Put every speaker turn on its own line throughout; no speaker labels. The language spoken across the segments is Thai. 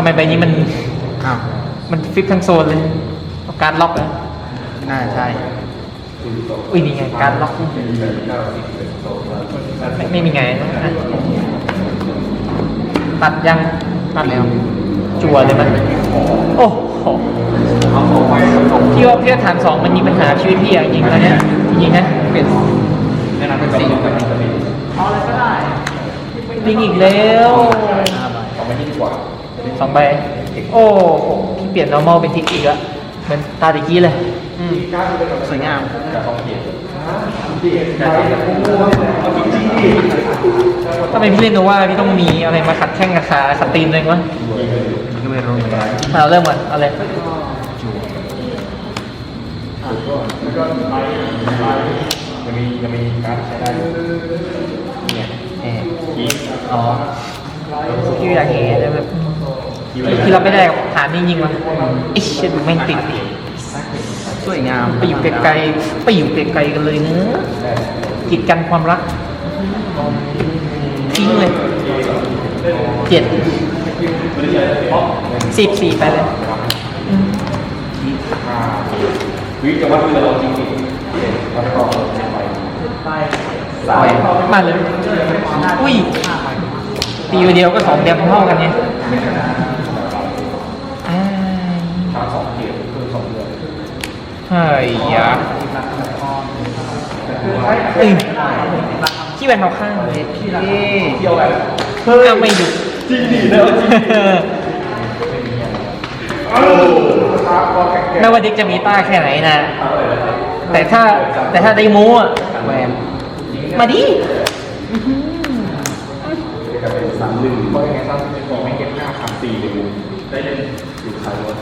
ทำไมใบนี้มัน
อ้าว
มันฟิกทั้งโซนเลยเอาการล็อกเหรอ
น่าใช่
อุ้ยนี่ไงการล็อกไม่ไม่มีไงนะตัดยัง
ตัดแล้ว
จั่วเลยมัน โอ้โหพี่ว่าพี่ว่าฐานสองมันมีปัญหาชีวิตพี่อะจริงๆแล้วเนี่ยจริงๆนะ
เป็นแนะนำเป็นสี่
เอาอะไรก็ได้ลิงอีกแล้ว
ห้าใบ
สองใบ โอ้โหพี่เปลี่ยน normal เป็นทิกอีกแล้วเหมือนตาตะกี้เลย
อืมสวยงาม
ทำไมพี่เล่นโนว่าพี่ต้องมีอะไรมาขัดแข้งกับขาขัดตีนเลยวะ
ก็ไม่รู้เหมือนกัน
มาเราเริ่มก่อนเอาเลย
จู
ยังมียังมีการดใช้ได้อยู่
เนี่ยแอร์
กีด
อ๋อพี่อยากเห็นแต่แบบ ที่รับไม่ได้กับฐานนี่ยิงวะไอ้เชี่ยดูแม่งติด
สวยงาม
ไปอยู่ไกลๆไปอยู่ไกลๆกันเลยเนอะกีดกันความรักทิ้งเลยเจ็ดสิบสี่ไปเลย
วิจะวัดเรือเราจริงจริงแล้วก็ไป
สายมาเลย อุ้ยตีอยู่เดียวก็สองเดียวเท่ากันไงอ้าย
ทางสองเกียร์คือสองเรือ
เฮ้ยยะเอ้ยขี้แวนเอาข้างเลย
ที่
เที่ยวอะไร
เพิ่มไม่ดุ
จริงดินะจริงเออครับพอแข็ง
ไม่ว่าดิกจะมีต้าแค่ไหนนะ แต่ถ้าแต่ถ้าได้มูอะ
แวน
มาดิ
จะเป็นสามหนึ่งเพราะยังไงสามหนึ่งบอกไม่เก็บหน้าสามสี่เลยได้เล่นอยู่ใครวะ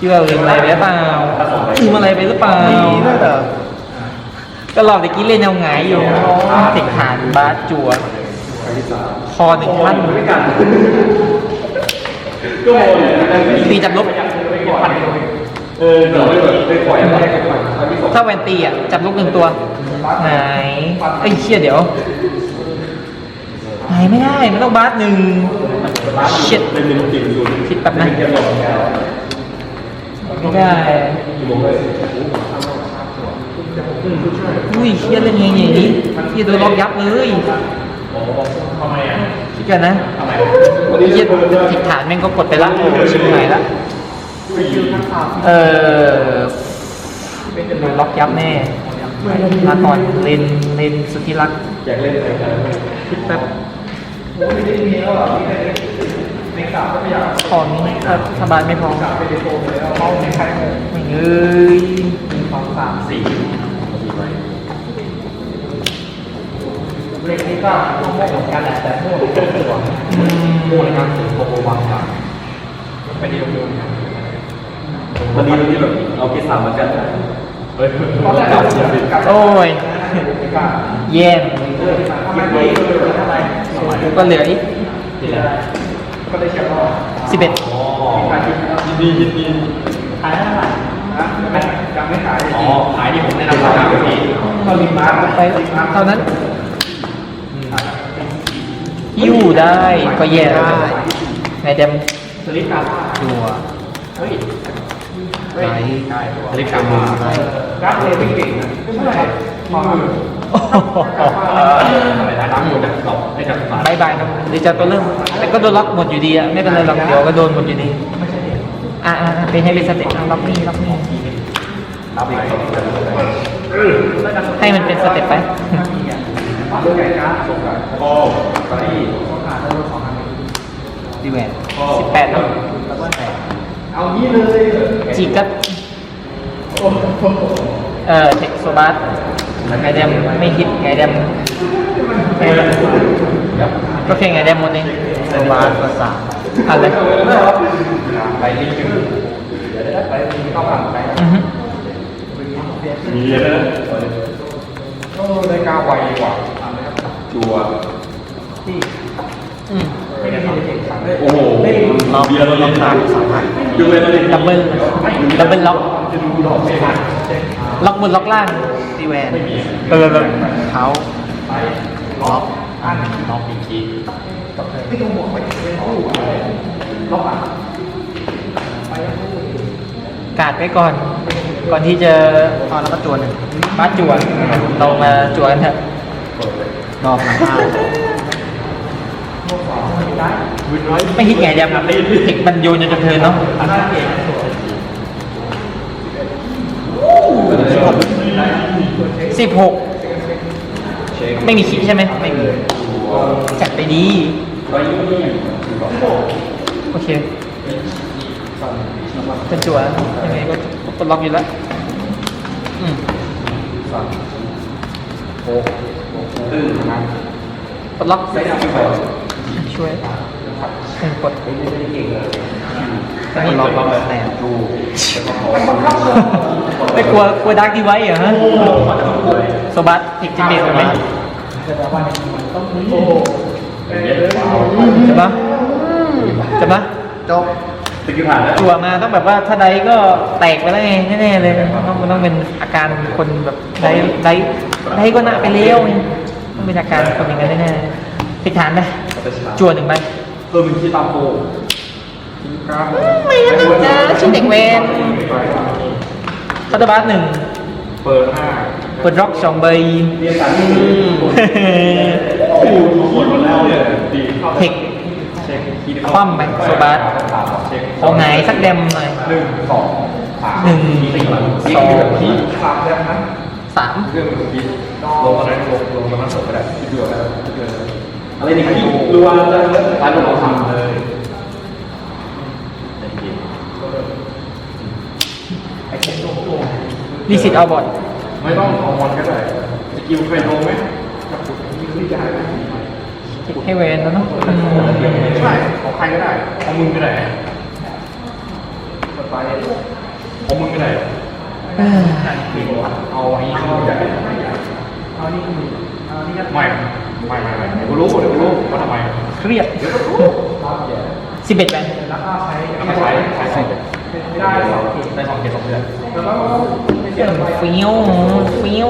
คิดว่าลืมอะไรไปหรือเปล่าลืมอะไรไปหรือเปล่า
มีด้วยเหรอ
ก็รอบตะกี้เล่นแนวหงายอยู่ติดฐานบาสจัว คอหนึ่งพัน
ก็โมเลยนะ
ตีจับลบ
เออเดี๋ยวไม่แบบไม่ปล่อยไม่ได้เก็บไปครั้งที่สอง
ถ้าแวนตีอะ จับลบหนึ่งตัว ไหนไอ้ยเชี่ยเดี๋ยวไหนไม่ได้ มันต้องบาสหนึ่งเช็ด
เป็นหนึ่งติ่งอยู่
คิดแป๊บนะ
เก็บหลงแล้ว
ไม่ได้
อยู่ลงเลย
อุ้ยเชี่ยเล่นไงอย่างนี้เชี่ยโดนล็อกยับเลย
ทำไมอะ
คิดกันนะ
ทำไม
ไอ้เชี่ยติดฐานแม่งก็กดไปละโอ้ชิบหายละเออโดนล็อกยับแน่ลาก่อนเลนเลนสุดที่รัก
อยากเล่นอะไรกัน
คิดแป๊บ ของนี้ถ้าถ้าบานไม่พอไม่เอ้ย
สองสามสี่
เลขนี้ก็ต้องโม่เหมือนกันแหละแต่โม่เป็นตัว
โม่ในการถึงโปรวางสามไปเดียวเดียววันนี้วันนี้แบบเอาเกสามมากันเฮ้ยตอนแรกเราจะเป็นการ
โอ้ยแย่ม
ยิงไปทำไม
ก็เหลืออีก
ก็ได้แชมป์
สิบเอ็ด
ยินดียินดีขายเท่าไหร่นะยังไม่ขายอ๋อขายที่ผมแนะนำราคาแบบนี้ก็ลิงก์มา
ไปเท่านั้นอยู่ได้ก็แย่ได้ไงเดม
สลิปการ
ตัว
เฮ้ย
ไลท์
สลิปการ์ดไลท์การ์ดเลยไม่เก่งนะไม่ใช่พอ
โอ้โห
มอ จากสาม
บายบายนะเดี๋ยวจะตัวเริ่มแต่ก็โดนล็อกหมดอยู่ดีอะไม่เป็นไรหรอกเดี๋ยวก็โดนหมดอยู่ดีอ่าเป็นให้เป็นสเต็ปอะล็อกนี่ล็อกนี่ให้มันเป็นสเต็ปไป
โอ้
ดีแหวน
สิบแปดเนาะ
เอางี้เลย
จีกัดเออเทคโซบัสไงเดมไม่ฮิตไงเดมไงเดม ก็แค่ไงเดมหมดเอง
สวาร์ภาษา
อะไร
ไปนิดนึงเดี๋ยวได้ไปเข้าผ่านไป
อือฮึ
มีเลยนะโอ้ได้ก้าวไวกว่าจัว
อืม
โอ้โห
ล็อก
เบียร์เรา
ล็อกตามสามพัน
ดูเลยเลย
ดับเบิลดับเบิลล็อก
จะดูดอกไม่ทัน
ล็อกบนล็อกล่าง
ดีแวน
เออแบบ
เขาล็อก
อันน้องปีกี
กาดไว้ก่อน ก่อนที่จะ
ตอนแล้วก็จวนหนึ่ง
มาจวนเรามาจวนเถอะ
รอบมาห้า
ไม่คิดไงจะเทคมันโยนจนจะเพลินเนาะสิบหกไม่มีคิดใช่ไหมไม่มี จัดไปดี โอเคเป็นจั่วยังไงก็ปลดล็อกอยู่แล้วอืม
ตื้นนะ
ปลดล็อกช่วยหนึ่งกดอันนี้
รอบรอบแตกดู
ไม่กลัวกลัวดักดีไว้เหรอฮะโซบัสอีกจิมเมตไหม จะปะจะปะ
จบ
สกิลผ่านแล้ว
จั่วมาต้องแบบว่าถ้าไดก็แตกไปแล้วไงแน่ๆเลยต้องมันต้องเป็นอาการคนแบบไดไดไดก็หนักไปแล้วไงต้องเป็นอาการคนอย่างนั้นแน่ๆพิฐานไปจั่วหนึ่งใบ
เออเป็นที่ตามโพ
ไม่งั้นนะชิ้นเด็กเวนคาตาบัสหนึ่ง
เปิดห้า
เปิดร็อกสองใบ
เทค
คว่ำไปโซบัส
เช็ค
เอาไงสักเดมหน่อย
หนึ่งสองสาม
หนึ่ง
สี่
สอง
สามแล้วนะ
สาม
เรื่องมันคิดลงมาได้ลงลงมาสดก็ได้คิดเดือดแล้วคิดเดือดอะไรนี่คิดรัวแล้วร้านเราทำเลย
รีสิตเอาบอด
ไม่ต้องเอามอนก็ได้สกิลเคยลงไหม
ให้เวนแล้วเนาะอืม
ใช่ของใครก็ได้ของมึงก็ได้ไปของมึงก็ได้
เอ้ย
เอาอันนี้เข้าใจเอานี่ก็มีเอานี่ก็ไม่ไม่ไม่ไม่เดี๋ยวกูรู้เดี๋ยวกูรู้ว่าทำไม
เครียด สิบเอ็ดแบน
แล้วก็ใช้ใช้ใช้สองได้สองได้สองเกตสองเดือน
ฟิวฟิว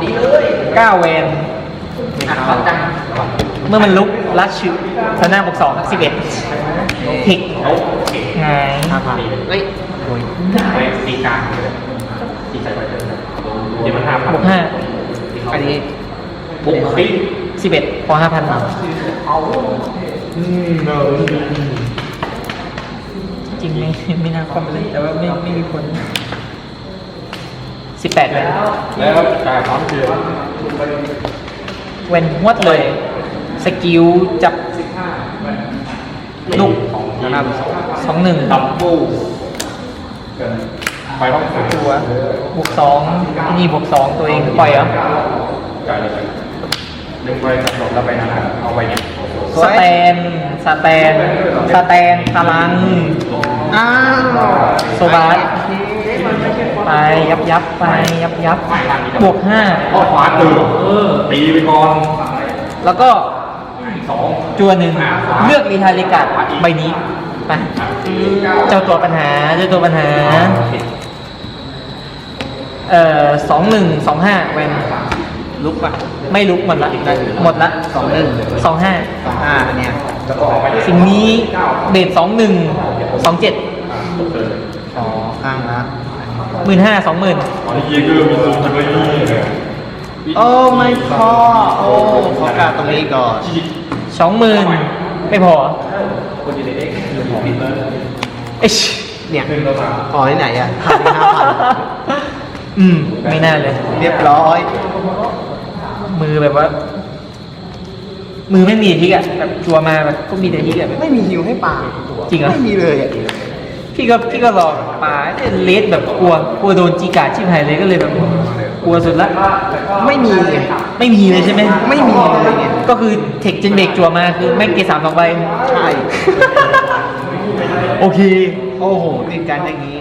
ดีเลยเก้าเวนอะฟังจังเมื่อมันลุกลัดชิวชนะบวกสองสิบเอ็ดเทค
โอ้เค
ไง
ห้าพัน
เฮ้ย
ไปตีกลางตีใส่ไปเลยเดี๋ยวมันห้าพัน
บวกห้า
อันนี้
บุกปี
สิบเอ็ดพอห้าพัน
อืมเนอ
จริงไม่ไม่น่าความเลย แต่ว่าไม่ไม่มีผลสิบแปดแวน
แล้วกายพร้อมเชียร์
แวนหวดเลย สกิลจับลูก
ชนะสอง
สองหนึ่ง
ดับเบิลกันไปห้องตัว
บวกสองนี่บวกสองตัวเองปล่อยเหรอ
จ่ายเลย ดึงไปกระโดดแล้วไปนานๆเอาไปเนี่ย
สแตน สแตน สแตนพลัง
อ้าว
โซบาสไปยับยับไปยับยับบวกห้า
ก็ขวาตื่นเออตีไปก่อน
แล้วก็
สอง
จัวหนึ่งเลือกรีทาริกาดใบนี้ไปเจ้าตัวปัญหาเจ้าตัวปัญหา เอ่อสองหนึ่งสองห้าแวน
ลุกป่ะ
ไม่ลุกหมดละหมดละ
สองหนึ่ง
สองห้า
สองห้าอันเนี้ย
แล้วก็ออกไป
สิ่งนี้เบสสองหนึ่งสองเจ็ด
อ๋อข้างละ
หมื่นห้าสองหมื่น
ตอนนี้ยีคือมีซูมเลยนี่
โอ้ไม่พอโอ้ขอการตรงนี้ก่อน
สองหมื่นไม่พอ
คนดีเด็กคือหมอพีเตอร์
เอ้ย
เนี่ย
หนึ่งต่อสาม
พอที่ไหนอะขาดไปห้าพัน
อืม ไม่น่าเลย
เรียบร้อย
มือแบบว่า มือไม่มีทิกอะแบบจัวมาแบบก็มีแต่ทิกอะ
ไม่มีฮิวให้ป่า
จริงเหรอ
ไม่มีเลยอะ
พี่ก็พี่ก็รอป่าเนี่ยเลสแบบกลัวกลัวโดนจีกาชิบหายเลยก็เลยแบบกลัวสุดละ
ไม่มีไง
ไม่มีเลยใช่ไหม
ไม่มีเลยไง
ก็คือเทคเจนเบรกจัวมาคือแม่งเกรดสามสองใบ
ใช่
โอเค
โอ้โหติดกันอย่างนี้